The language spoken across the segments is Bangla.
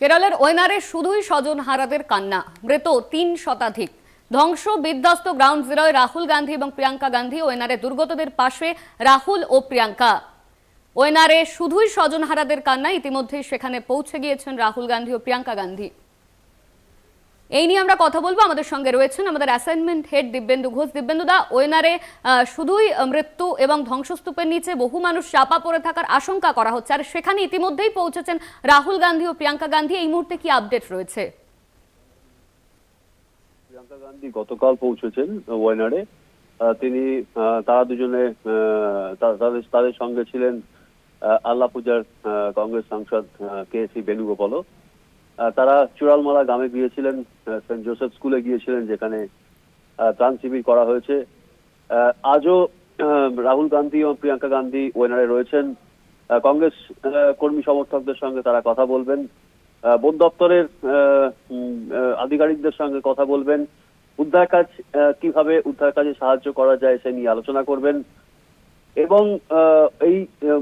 কেরলের ওয়েনারে শুধুই স্বজন হারাদের কান্না, মৃত তিন শতাধিক। ধ্বংস বিধ্বস্ত গ্রাউন্ড জিরোয় রাহুল গান্ধী এবং প্রিয়াঙ্কা গান্ধী ওয়েনারে দুর্গতদের পাশে রাহুল ও প্রিয়াঙ্কা। ওয়েনারে শুধুই স্বজন হারাদের কান্না, ইতিমধ্যেই সেখানে পৌঁছে গিয়েছেন রাহুল গান্ধী ও প্রিয়াঙ্কা গান্ধী। এই নিয়ে আমরা কথা বলব। আমাদের সঙ্গে রয়েছেন আমাদের অ্যাসাইনমেন্ট হেড দিব্যেন্দু ঘোষ। দিব্যেন্দু দা ওয়েনারে শুধুই মৃত্যু এবং ধ্বংসস্তূপের নিচে বহু মানুষ চাপা পড়ে থাকার আশঙ্কা করা হচ্ছে। আর সেখানে ইতিমধ্যেই পৌঁছেছেন রাহুল গান্ধী ও প্রিয়াঙ্কা গান্ধী। এই মুহূর্তে কি আপডেট রয়েছে? প্রিয়াঙ্কা গান্ধী গতকাল পৌঁছেছেন ওয়াইনারে আহ, তিনি তারা দুজনে তাদের তাদের সঙ্গে ছিলেন আল্লাহ পূজার কংগ্রেস সাংসদ কে সি বেণুগোপালও। তারা চূড়ালমালা গ্রামে গিয়েছিলেন সেন্ট জোসেফ স্কুলে গিয়েছিলেন, যেখানে ত্রাণ শিবির করা হয়েছে। আজও রাহুল গান্ধী এবং প্রিয়াঙ্কা গান্ধী ওয়েনারে রয়েছেন। কংগ্রেস কর্মী সমর্থকদের সঙ্গে তারা কথা বলবেন। বন দপ্তরের আধিকারিকদের সঙ্গে কথা বলবেন। উদ্ধার কাজ কীভাবে উদ্ধার কাজে সাহায্য করা যায় সে নিয়ে আলোচনা করবেন। এবং এই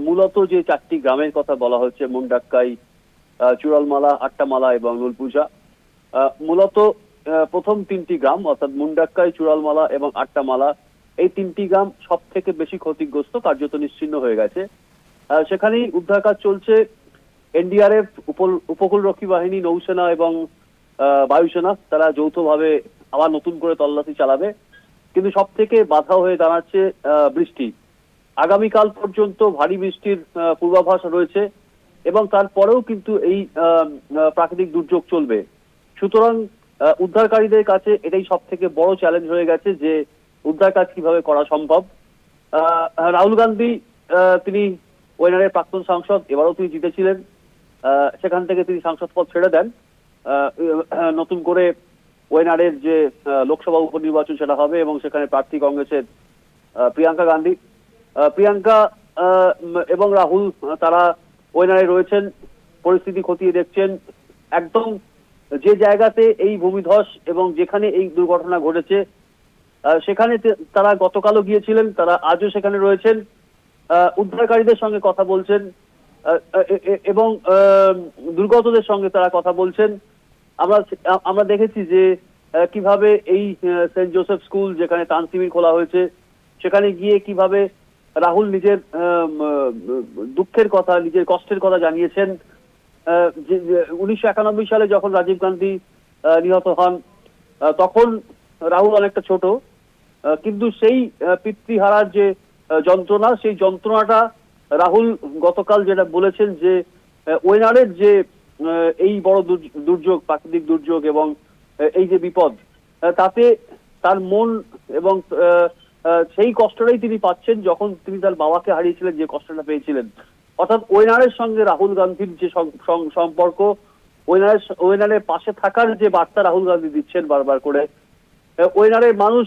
মূলত যে চারটি গ্রামের কথা বলা হচ্ছে, মুন্ডাক্কাই চূড়ালমালা, আট্টামালা এবং নুলপূজা মূলত প্রথম তিনটি গ্রাম, অর্থাৎ মুন্ডাক্কাই, চূড়ালমালা এবং আট্টামালা, এই তিনটি গ্রাম সব থেকে বেশি ক্ষতিগ্রস্ত, কার্যত নিশ্চিন্ন হয়ে গেছে। সেখানেই উদ্ধার কাজ চলছে এনডিআরএফ উপকূলরক্ষী বাহিনী, নৌসেনা এবং বায়ুসেনা। তারা যৌথভাবে আবার নতুন করে তল্লাশি চালাবে। কিন্তু সব থেকে বাধা হয়ে দাঁড়াচ্ছে বৃষ্টি। আগামীকাল পর্যন্ত ভারী বৃষ্টির পূর্বাভাস রয়েছে। এবং তারপরেও কিন্তু এই প্রাকৃতিক দুর্যোগ চলবে। সুতরাং উদ্ধারকারীদের কাছে এটাই সব থেকে বড় চ্যালেঞ্জ হয়ে গেছে যে উদ্ধার কাজ কীভাবে করা সম্ভব। রাহুল গান্ধী তিনি ওয়েনারের প্রাক্তন সাংসদ, এবারও তিনি জিতেছিলেন। সেখান থেকে তিনি সাংসদ পদ ছেড়ে দেন। নতুন করে ওয়েনারের যে লোকসভা উপনির্বাচন সেটা হবে এবং সেখানে প্রার্থী কংগ্রেসের প্রিয়াঙ্কা গান্ধী। প্রিয়াঙ্কা এবং রাহুল, তারা ওয়েনারে রয়েছেন, পরিস্থিতি খতিয়ে দেখছেন। একদম যে জায়গাতে এই ভূমিধস এবং যেখানে এই দুর্ঘটনা ঘটেছে সেখানে তারা গতকালও গিয়েছিলেন, তারা আজও সেখানে রয়েছেন। উদ্ধারকারীদের সঙ্গে কথা বলছেন এবং দুর্গতদের সঙ্গে তারা কথা বলছেন। আমরা আমরা দেখেছি যে কীভাবে এই সেন্ট জোসেফ স্কুল যেখানে তান শিবির খোলা হয়েছে, সেখানে গিয়ে কীভাবে রাহুল নিজের দুঃখের কথা, নিজের কষ্টের কথা জানিয়েছেন। উনিশশো একানব্বই সালে যখন রাজীব গান্ধী নিহত হন তখন রাহুল অনেকটা ছোট। কিন্তু সেই পিতৃহারার যে যন্ত্রণা, সেই যন্ত্রণাটা রাহুল গতকাল যেটা বলেছেন যে ওয়েনারের যে এই বড় দুর্যোগ, প্রাকৃতিক দুর্যোগ এবং এই যে বিপদ তাতে তার মন এবং সেই কষ্টটাই তিনি পাচ্ছেন যখন তিনি তার বাবাকে হারিয়েছিলেন, যে কষ্টটা পেয়েছিলেন। অর্থাৎ ওয়েনারের সঙ্গে রাহুল গান্ধীর যে সম্পর্ক, ওয়েনারের ওয়েনারের পাশে থাকার যে বার্তা রাহুল গান্ধী দিচ্ছেন বারবার করে ওয়েনারের মানুষ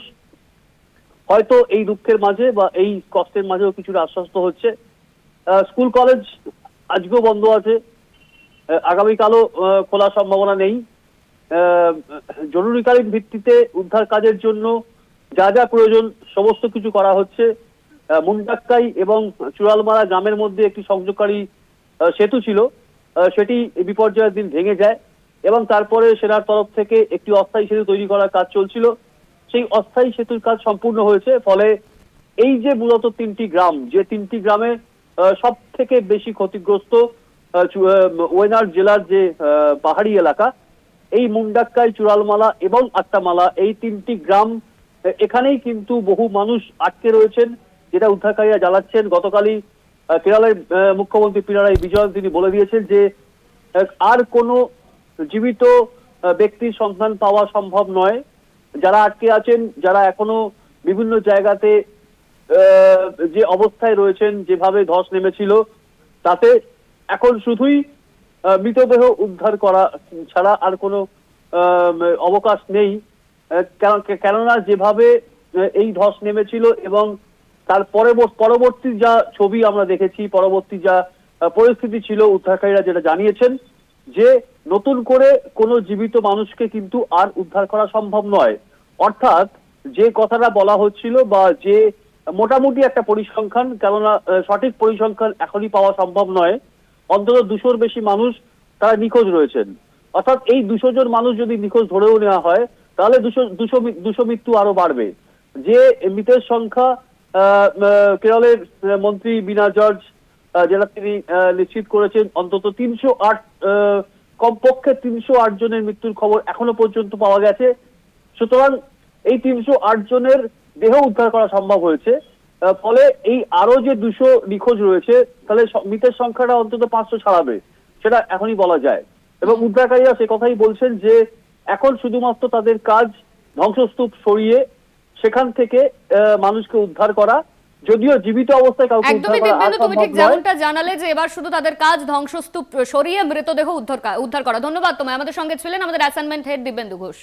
হয়তো এই দুঃখের মাঝে বা এই কষ্টের মাঝেও কিছুটা আশ্বস্ত হচ্ছে। স্কুল, কলেজ আজকেও বন্ধ আছে। আগামীকালও খোলার সম্ভাবনা নেই। জরুরিকালীন ভিত্তিতে উদ্ধার কাজের জন্য যা যা প্রয়োজন, সমস্ত কিছু করা হচ্ছে। মুন্ডাক্কাই এবং চূড়ালমারা গ্রামের মধ্যে একটি সংযোগকারী সেতু ছিল। সেটি বিপর্যয়ের দিন ভেঙে যায় এবং তারপরে সেনার তরফ থেকে একটি অস্থায়ী সেতু তৈরি করার কাজ চলছিল। সেই অস্থায়ী সেতুর কাজ সম্পূর্ণ হয়েছে, ফলে এই যে মূলত তিনটি গ্রাম, যে তিনটি গ্রামে সব থেকে বেশি ক্ষতিগ্রস্ত ওয়েনার জেলার যে পাহাড়ি এলাকা, এই মুন্ডাক্কাই, চূড়ালমালা এবং আট্টামালা, এই তিনটি গ্রাম এখানেই কিন্তু বহু মানুষ আটকে রয়েছেন। যেটা উদ্ধারকারীরা জ্বালাচ্ছেন, গতকালই কেরালের মুখ্যমন্ত্রী পিনারাই বিজয়ন তিনি বলে দিয়েছেন যে আর কোনো জীবিত ব্যক্তির সন্ধান পাওয়া সম্ভব নয়। যারা আটকে আছেন, যারা এখনও বিভিন্ন জায়গাতে যে অবস্থায় রয়েছেন, যেভাবে ধস নেমেছিল, তাতে এখন শুধুই মৃতদেহ উদ্ধার করা ছাড়া আর কোনো অবকাশ নেই। কেননা যেভাবে এই ধস নেমেছিল এবং তার পরবর্তী যা ছবি আমরা দেখেছি, পরবর্তী যা পরিস্থিতি ছিল উদ্ধারকারীরা যেটা জানিয়েছেন, যে নতুন করে কোনো জীবিত মানুষকে কিন্তু আর উদ্ধার করা সম্ভব নয়। অর্থাৎ যে কথাটা বলা হচ্ছিল বা যে মোটামুটি একটা পরিসংখ্যান, কেননা সঠিক পরিসংখ্যান এখনই পাওয়া সম্ভব নয়। অন্তত দুশোর বেশি মানুষ তারা নিখোঁজ রয়েছেন। অর্থাৎ এই দুশো জন মানুষ যদি নিখোঁজ ধরেও নেওয়া হয় তাহলে দুশো দুশো দুশো মৃত্যু আরও বাড়বে। যে মৃতের সংখ্যা কেরলের মন্ত্রী বিনা জর্জ যেটা তিনি নিশ্চিত করেছেন, অন্তত তিনশো আট কমপক্ষে তিনশো আট জনের মৃত্যুর খবর এখনও পর্যন্ত পাওয়া গেছে। সুতরাং এই তিনশো আট জনের দেহ উদ্ধার করা সম্ভব হয়েছে। ফলে এই আরও যে দুশো নিখোঁজ রয়েছে, তাহলে মৃতের সংখ্যাটা অন্তত পাঁচশো ছাড়াবে, সেটা এখনই বলা যায়। এবং উদ্ধারকারীরা সে কথাই বলছেন যে এখন শুধুমাত্র তাদের কাজ ধ্বংসস্তূপ সরিয়ে সেখান থেকে আহ, মানুষকে উদ্ধার করা। যদিও জীবিত অবস্থায় কাউকে উদ্ধার একদমই তুমি ঠিক যেমনটা জানালে যে এবার শুধু তাদের কাজ ধ্বংসস্তূপ সরিয়ে মৃতদেহ উদ্ধার উদ্ধার করা। ধন্যবাদ তোমায়। আমাদের সঙ্গে ছিলেন আমাদের অ্যাসাইনমেন্ট হেড দিব্যেন্দু ঘোষ।